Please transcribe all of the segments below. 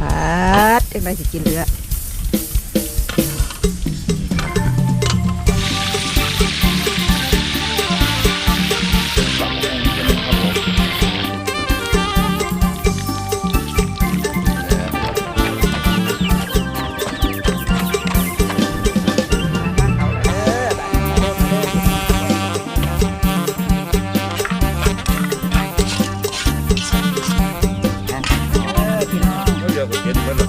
ปัดยังไดสิกินเรือ องเดี๋ยวก็เห็นมันแล้ว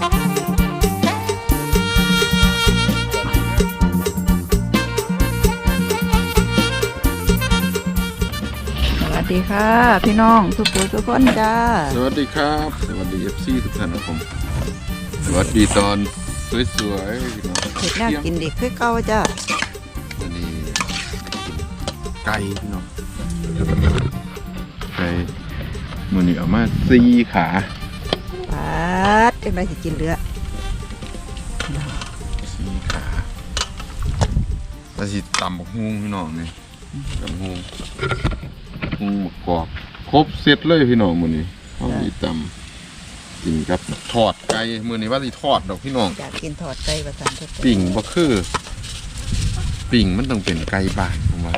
สวัสดีค่ะ พี่น้องทุกผู้ทุกคนจ้า สวัสดีครับ สวัสดีเอฟซีทุกท่านนะครับผมสวัสดีตอนสวยๆพี่น้องเห็ดแนวกินเด็กคือเก่าจ้าวันนี้ไก่พี่น้องไก่มือนี้เอามาสี่ขาปา ดจังไดสิกินเรือสี่ขาแล้วสิตำบักฮุ้งพี่น้องนี่ตำบักฮุ้งฮุ้งมะกอกครบเสร็จเลยพี่น้องมือนี้เขามีตำกินกับทอดไก่มือนี้ว่าสิทอดดอกพี่น้อง อยากกินทอดไก่ประสันทุกปิ่งบ่คือปิ่งมันต้องเป็นไก่บ้านผมว่า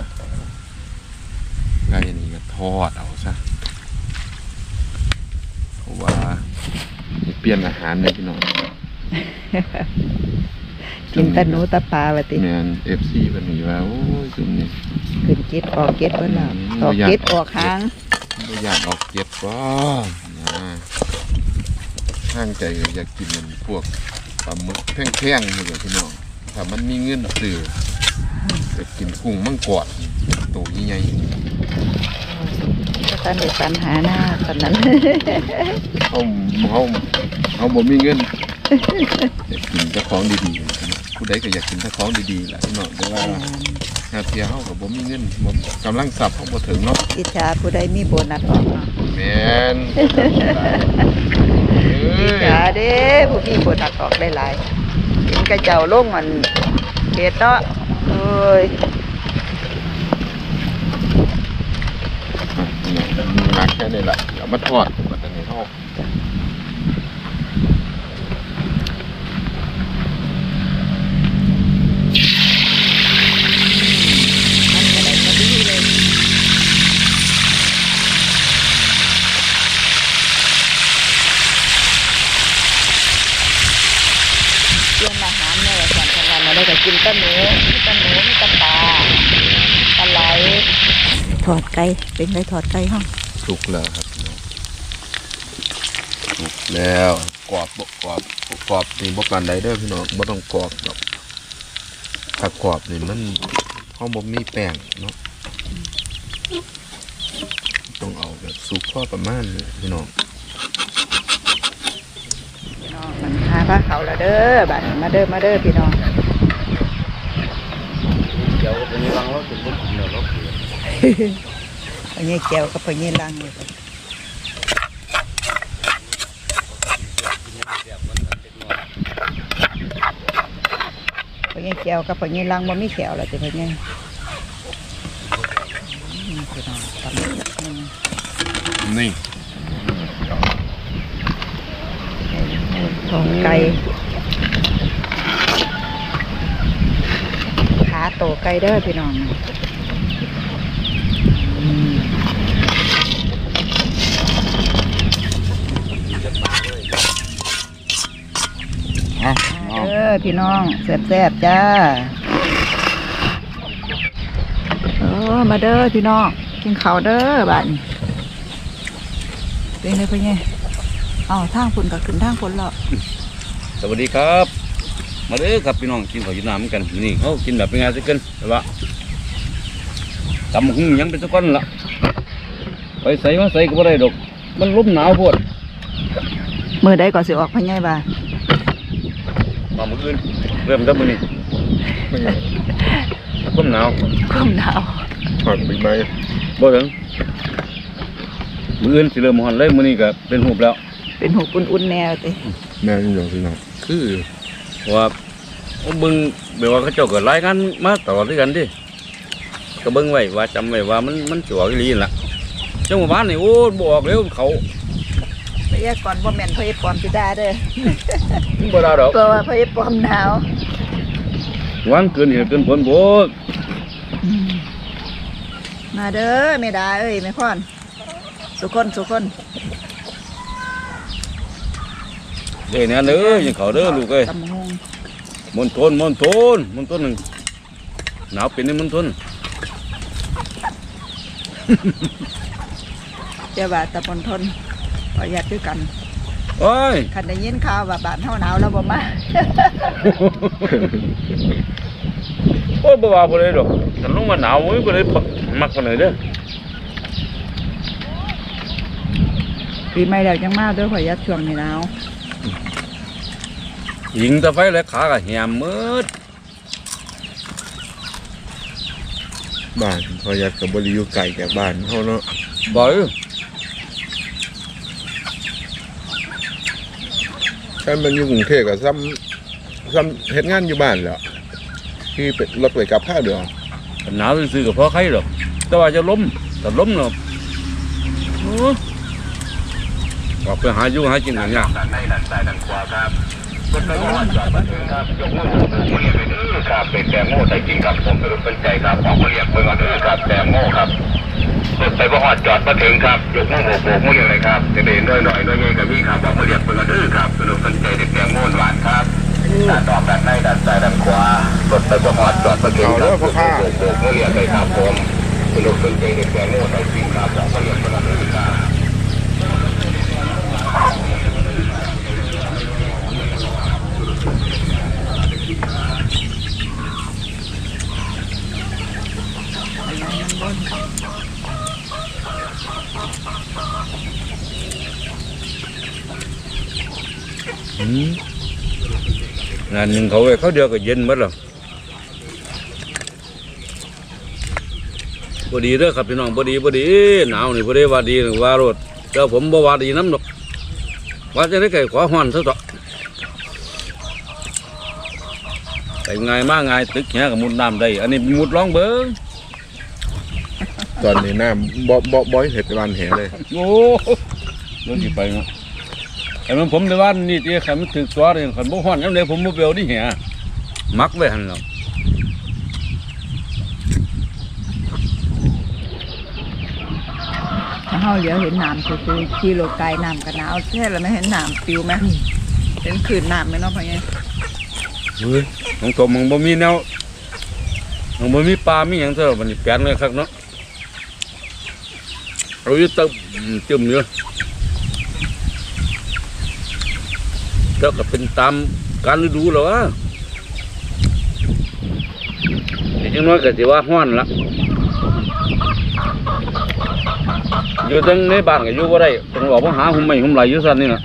ไก่นี่ก็ทอดเอาซะเพราะว่าเปลี่ยนอาหารเลยพี่น้องกินแตะหนูแตะปลาว่าติแมนเอฟซีเป็นนี่ว่าโอ้ยจุ่มนี่ขึ้นเก็ดออกเก็ดเบิ่แล้วอืมออกบ่อยากเก็ดออกหางไม่อยากออกเก็บก็นะห้างใจก็อยากกินมันพวกปลาหมึกแพงๆนี่แหละพี่น้องถ้ามันมีเงินซื้อจะกินกุ้งมังกรตัวใหญ่ๆก็ตันได้ปัญหาหน้าตอนนั้น เขาเขาเขาบ่มีเงินอยากกินแต่ของดีๆผู้ใดก็อยากกินแต่ของดีๆแหละพี่น้องแต่ว่าหาเทียเขาก็บ่มีเงินบ่กำลังทรัพย์เขาบ่ถึงเนาะอิจฉาผู้ใดมีโบนัสออกเนาะแม่นเอ้อิจยฉาเด้ผู้มีโบนัสออกได้หลายเห็นกระเจ้าลงมันเฮ็ดเนาะเอ้ยมีมักแค่นี้แหละเอามาทอดบัด ทอดไก่เป็นไงทอดไก่ห้องสุกแล้วครับพี่น้องสุกแล้วกรอบบ่กรอบกรอบนี่บ่ปานใดเด้อพี่น้องบ่ต้องกรอบดอกถ้ากรอบนี่มันเฮาบ่มีแป้งเนาะต้องเอาแบบสุกพอประมาณนี้พี่น้องพี่น้องมันหาผ้าเขาวแล้วเด้อบัดนี้มาเด้อมาเด้อพี่น้องเดี๋ยววันนี้วางรถถึงรถถึงแล้วรถ พญายแก้วกับพญายลังเลยพญายแก้วกับพญายลังบ่มีแขวแล้วจ้ะพญายอืมพี่น้องตำอืมนี่ทองไก่ขาโตไก่เด้อพี่น้อง อะเออพี่น้องแซ่บๆจ้าเออมาเด้อพี่น้องกินข้าวเด้อบ้านเป็นไงพ่อเนี่ยเอาทางฝนก็ขึ้นทางฝนแล้วสวัสดีครับ มาเด้อครับพี่น้องกินข้าวกินน้ำกันนี่เขากินแบบเป็นไงสักกันแต่ว่าตำบักหุ่งยังเป็นสักก้อนละไปใส่มาใส่ก็บ่ได้ดอก มันลมหนาวโพดมือใดก็สิออกพ่อเนี่ยบ้า มาเมื่อคืนเริ่มตั้งมื้อนี้ลมหนาวความหนาวถอดใบไม้บ่ถึงมื้ออื่นสิเริ่มฮ้อนเลยมื้อนี้ก็เป็นหูบแล้ว เป็นหูอุ่นๆแนวติแม่นอยู่พี่น้องคือเพราะว่าเอาเบิ่งแบบว่าเขาเจ้าก็รายงานมาตลอดด้วยกันดิก็เบิ่งไว้ว่าจำไว้ว่ามันมันสิออกอีหลีนั่นล่ะจังหวะบ้านนี่โอ้บ่ออกเร็วเขา ยากรณ์บ่แม่นพยากรณ์สิดาเด้อบ่ได้ดอกเพราะว่าพยากรณ์หนาววันเกินเหตุเกินผลโบดมาเด้อแม่ดาเอ้ยแม่พรสุคนสุคนเด้เนี่ยเด้อยังเขาเด้อลูกเอ้ยตำบักหงมนทนมนทนมนทนหนึ่งหนาวเป็นนี่มนทนเจ้าว่าตะบนทน ขอญาติด้วยกันโอ้ยคันได้ยินข่าวว่าบ้านเฮาหนาวแล้วบ่มา โอ้ยบ่ว่าบ่ได้ดอกฉันลงมาหนาวโอ้ยบ่ได้มักปานใดเด้อปีใหม่แล้วจังมาเด้อขอญาติช่วงนี้หนาวยิงตะไฟและขาก็แหมมืดบ้านพอยัดกับบริอยู่ไก่จากบ้านเขาเนาะบ่อย ถ้ามันอยู่กรุงเทพกับซ้ำซ้ำเฮ็ดงานอยู่บ้านแหล้วที่เป็นรถไปกลับผ้าเดือหนาวซื่อๆก็พอไข้ดอกแต่ว่าจะล้มแต่ล้มเนาะโอ้ยออกไปหาอยู่หากินกันยากด้านในด้านซ้ายด้านขวาครับรถไฟฟ้าจอดมาถึงครับยกมือโบกมือเรียกไปเด้อครับเป็นแตงโมใส่จริงครับผมเป็นคนใจครับออกมาเรียกเบิ่งเอาเด้อครับแตงโมครับ รถไฟฟ้าจอดมาถึงครับยกมือโบกโบกมือเรียกเลยครับจะเดินน้อยหน่อยน้อยใหญ่กับพี่ครับออกมาเรียกเบิ่งเอาเด้อครับเป็นคนใจเด็กแตงโมหวานครับด้านออกด้านในด้านซ้ายด้านขวารถไฟฟ้าจอดมาถึงครับยกมือโบกโบกมือเรียกเลยครับผมเป็นคนใจเด็กแตงโมใส่จริงครับออกมาเรียกเบิ่งเอาเด้อครับ อืม งานหนึ่งเขาไว้เขาเดียวก็เย็นหมดแล้วบ่ดีเด้อครับพี่น้องบ่ดีบ่ดีหนาวนี่บ่ได้ว่าดีหรือว่ารถแต่ผมบ่ว่าดีน้ำดอกว่าจะได้ไก่ขวาฮ้อนซะต่อไปง่ายมากง่ายตึกแหกับมุดน้ำได้ อันนี้มุดร้องเบิ้งตอนนี้น้ำบ่บ่บ่อยเห็ดบ้านแหเลย โอ้เรื่องที่ไปเนาะ ไอ้มันผมในว่านี่ที่ขันมันถึกตัวเลยขันบ่ฮ้อนยังไงผมบ่เบลนี่แหะมักไว้หั่นแล้วถ้าเฮาเหลียวเห็นน้ำคือคือขี่รถไกลน้ำก็หนาวแท้แล้วไม่เห็นน้ำปิวไหมเห็นขื่นน้ำไหมเนาะพ่อใหญ่เฮ้ยของตัวมึงบ่มีแนวมึงบ่มีปลามีหยังเท่ามันนี่แปลนเลยครับเนาะเอาอยู่ตึมจึมอยู่ แล้วก็เป็นตามการฤดูหรอวะอย่างน้อยก็จะว่าห้อนละอยู่ตั้งในบ้านก็อยู่ว่าได้ต้องบอกมาหาหุ่มไม่หุ่มไหลอยู่สันนี่นะ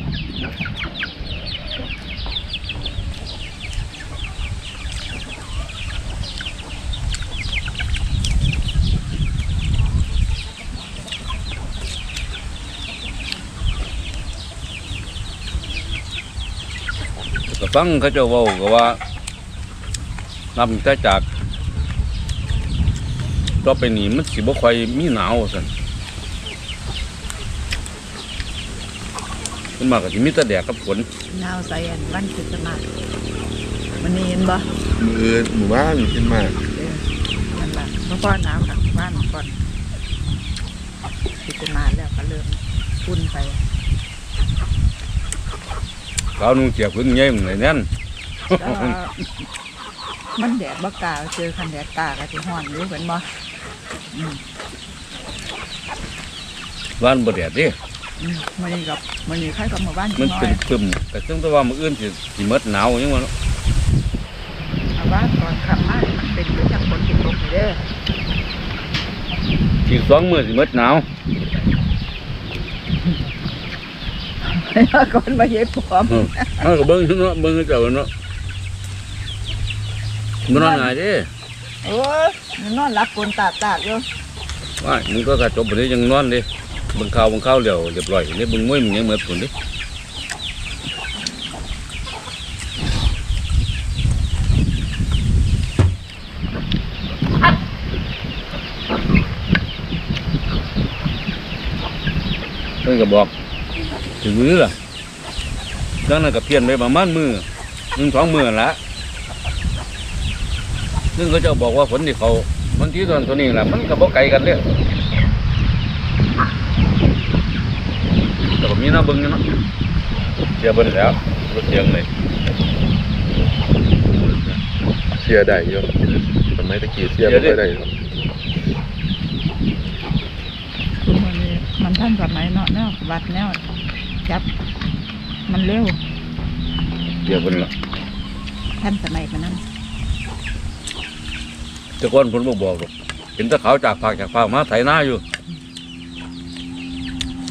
ฟังเขาเจ้าเว้าก็ว่านำแต่จากต่อไปนี้มันสิบ่ค่อยมีหนาวซั่นมันมากก็สิมีแต่แดดกับฝนหนาวใส่อันวันคริสต์มาสมันนี่เห็นบ่มือหมู่บ้านขึ้นมาเออนั่นล่ะเพราะว่าหนาวค่ะบ้านก่อนคริสต์มาสแล้วก็เริ่มฝุ่นไป ขาวนุ่งเสียพึ่งใหญ่มันเลยแน่นแล้วมันแดดบ่กล้าเจอคันแดดกล้าก็สิฮ้อนอยู่เห็นบ่อืมบ้านบ่แดดเดิอืมมื้อนี้กับมื้อนี้ใครกับหมู่บ้านมันน้อเป็ยนปึมแต่ซึ่งแต่ว่ามื้ออื่นสิสิหมดหนาวจังว่าเนาะเอาว่าตอนค่ำมานี่มันเป็นอยู่จังฝนสิตกนี่เด้อ อีกสองมื้อสิหมดหนาว ก่อนมาเย็บพร้อมเออเฮาก็เบิ่งอยู่เนาะเบิ่งเขาเจ้าเนาะมันนอนง่ายเด้โอ้ยมันนอนรับกลนตากตากอยู่ว่ามึงก็กระจบบ่ได้ยังนอนเด้เบิ่งข่าวเบิ่งข่าวแล้วเรียบร้อยนี่เบิ่งมวยมึงยังเหมือนพุ่นเด้เพิ่นก็บอก ถึงมือล่ะดังนั้นก็เพี้ยนไปประมาณมือหนึ่งสองมือละซึ่งเขาเจะบอกว่าฝนที่เขามันที่ตอนตัวนี้แหละมันก็บ่ไกลกันเนี่ยแต่ก็มีน้ำเบิ้งอยู่เนาะเสียเบิ้งแล้วรถเสียงเลยเสียได้อยู่สมัยตะกี้เสียเสีบ่ยดิค่อยได้หรอกคุณมันนี้มันท่านสมัยเนาะแนววัดแนว จับ มันเร็วเสียเบิ้งละท่านสมัยมันนั้นแต่ก่อนผมบ่บอกหรอกเห็นแตะเขาวจากภาคจากภาคมาไถนาอยู่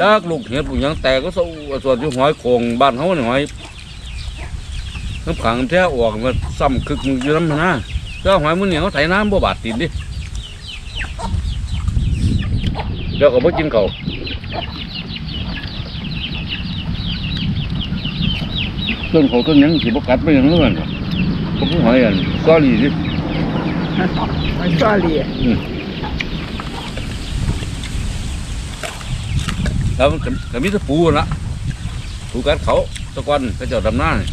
จากลูกเห็ดปุญยังแตกก็สู้ส่วนที่หอยโขงบ้านเขาเนี่ยหอยน้ำขังแท้ออกมาซ้ำคึกมึงอยู่น้ำหน้าเจ้าหอยมันเหนียวไถน้ำบ่บาดติดดิเดี๋ยวก็บ่กินเขา ต้นเขาต้นหยังสิบ่กัดไปหยังเลยมันก็ผู้หอยอันซอรี่ดิมันก็เรียแล้วมันก็ก็มีแตะปูนั่นละปูกัดเขาตะกอนก็เจ้าดำหน้านี่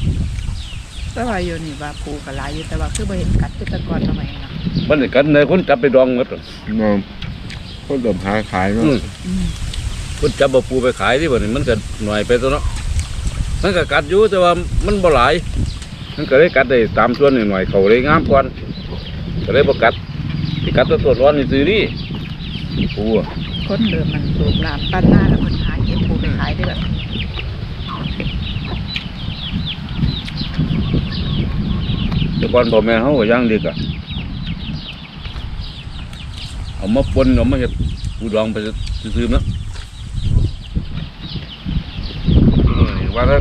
แต่ว่าอยู่นี่ว่าปูกระลายอยู่แต่ว่าคือบ่เห็นกัดคือแตะกอนทำไมเนาะมันได้กันเลยคนจับไปดองหมดเนาะก็เริ่มหาขายเนาะอืมอืมคนจับเอาปูไปขายที่บ่นี่มันก็หน่อยไปตัวเนาะ มันก็กัดอยู่แต่ว่ามันบ่หลาย มันก็เลยกัดได้ตามส่วนหน่อยๆเขาเลยงามก่อนก็เลยบ่กัดที่กัดตัวตัวร้อนนี่ซื้อนี่ปูอะคนเดิมมันสูบน้ำปั้นหน้าแล้วมันหาเก็บปูไปขายได้แบบแต่ก่อนพ่อแม่เฮาก็ย่างดีกะเอามาปนเอามาเฮ็ดปูดองไปซื้อๆเนาะอืมว่าถ้า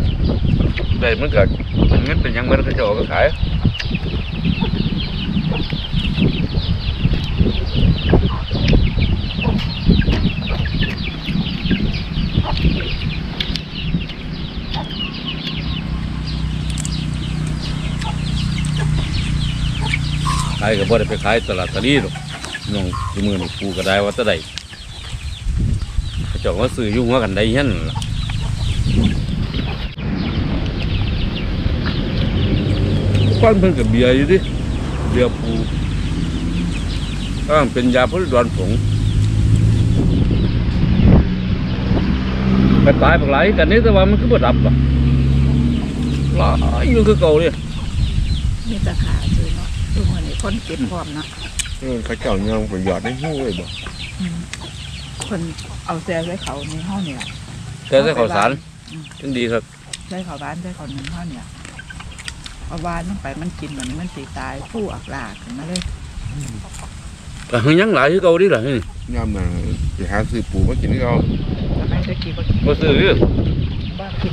ได้มันก็เป็นเงินเป็นยังมันก็จะเอาไปขายขายก็บ่ได้ไปขายตลาดตะลีหรอกน้องที่มือหนี่ปูก็ได้ว่าแตะใดเขาเจ้ามาซื้อยุ่งว่ากันได้เห็นนล่ะ ควันเพิ่นกับเบียร์อยู่ดิเบียร์ปูก็เป็นยาพ้นดอนผงไปตายไหลายกันนี่แต่ว่ามันคือบ่ดับอะหลายอยู่คือเก่าเลยมีตะขาซื้อเนาะทุกวันนี้คนเก็บพร้อมเนาะเออเขาเจ้ายังไปหยอดในหู้ไว้บ่คนเอาแซ่ไว้เขาในห้องเนี่ยแต่ใส่ข้าวสารจังดีครับใช้เขาบ้านใช้เขาหนึ่งห้องเนี่ย เอาวานลงไปมันกินแบบนี้มันสีตายผู้อักลากขึ้นมาเลยก็ยังหลายคือเก่าดิล่ะนี่ย่ามนั้นไปหาซื้อปูมากินก็เอาทำไมตะกี้ก็กินบ่ซื้อเด้อบ้ากิน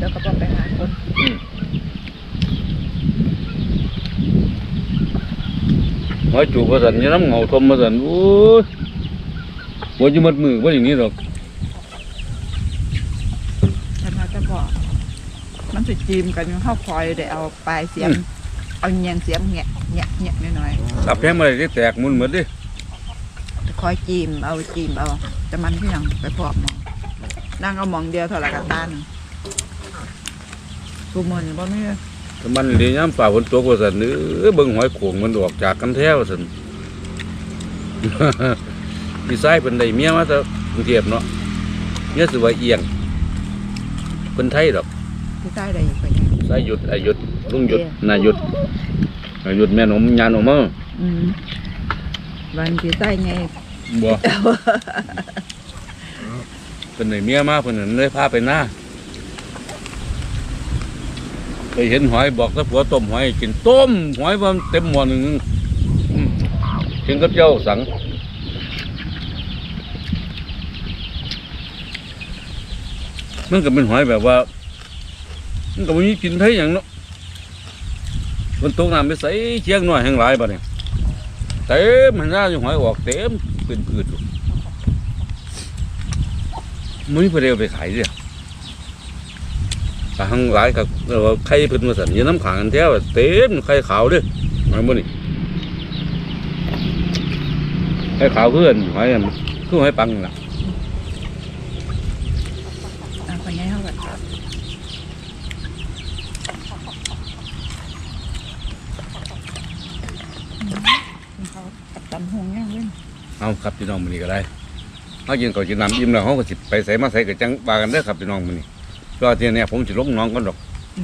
แล้วก็ต้องไปหาคนอืมหอยจูบว่าสันอยังน้ำเหงาทมมาสันโอ้ยว่าจะมัดมือว่าอย่างนี้หรอก ฉันมาจะบอก มันจะจีมกันเข้าคอยได้เอาปลายเสียม เอาเงียงเสียมแงะแงะแงะน้อยขับแพงมาเลยที่แตกมุนหมดดิๆคอยจีมเอาจีมเอาแต่มันที่ยังไปพอกหมองนั่งเอาหมองเดียวเท่าไหร่กันตาหนึ่งกูมันบ่มีถ้ามันเลี้ยงฝ่าฝนตกว่าสันเออเบิ่งหอยโขงมันออกจากกันแท้ว่าสัน พี่ชายเป็นได้เมียมาจากกรุงเทพเนาะเมียสิว่าเอียงคนไทยดอก ที่ใต้ได้อยู่ไปสายหยุดอายุดลุงหยุดโอเคนายหยุดอายุดแม่นมยานมเอออืมวันที่ใต้ไงบ่ เป็นไหนเมียมาเพิ่นนเลยพาไปหน้าไปเห็นหอยบอกถ้าผัวต้มหอยให้กินต้มหอยมันเต็มหม้อหนึ่งอืมกินกับเจ้าสังมันก็เป็นหอยแบบว่า มันก็ไม่มีกินไทยอย่างเนาะมันตกน้ำไปใส่เชียงน้อยแห่งหลายบ่เนี่ยเต็มหันหน้าอยู่หอยออกเต็มเป็นพืชอยู่มุ้ยเพนเดียวไปขายเดียวแต่หังหลายกับเออไข่เพิ่นมาสั่นยืนน้ำขังกันแท้วเต็มไข่ขาวเด้อหอยมันนี่ไข่ขาวเพื่อนหอยคือหอยปังนั่นล่ะ อะไปไงเขาแบบ เอาครับพี่น้องมื้อนี้ก็ได้เฮากินข้าวกินน้ำอิ่มแล้วเฮาก็สิไปใส่มาใส่ก็จังว่ากันเด้อครับพี่น้องมื้อนี้ก็ที่เนี่ยผมสิลงหน้องก่อนดอก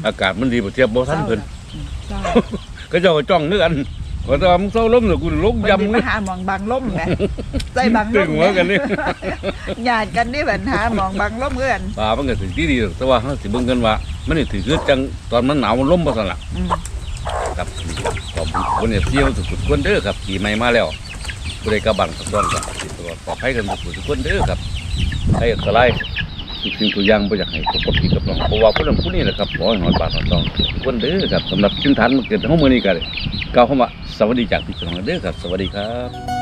อากาศมันดีบ่เทียบบ่ทันเพิ่นเศร้าก็เจ้าก็จ้องนึกอันว่าแต่ว่ามึงเศร้าล้มเดี๋ยวกูลงวันนี้ยำมานี่หาหมองบางล่มไงใส่บางตึล่งมหัวกันนี่ญาติกันนี่แบบหาหมองบางล่มเอื้อนป่ามันก็สิดีๆดอกแต่ว่าเฮาสิเบิ่งกันว่า มันนี่ถือคือจังตอนมันหนาวมันล้มบ่ซั่นล่ะ อืม ครับขอบคุณคนเนี่ยเที่ยวสุดๆคนเด้อครับปีใหม่มาแล้ว ผู้ใดกระบังกระซ้อนก็ติดตลอดปลอดภัยกันทุกคนเด้อครับให้กระไรทุกสิ่งทุกอย่างไม่อยากให้กดผิดกับน้องเพราะว่าผู้นั้นผู้นี้แหละครับขอให้หอดบาดหอดต้องทุกคนเด้อครับสำหรับชิ้นฐานมันเกิดห้องมือนี้กันเลยกล่าวคำว่าสวัสดีจากพี่น้องเด้อครับ สวัสดีครับ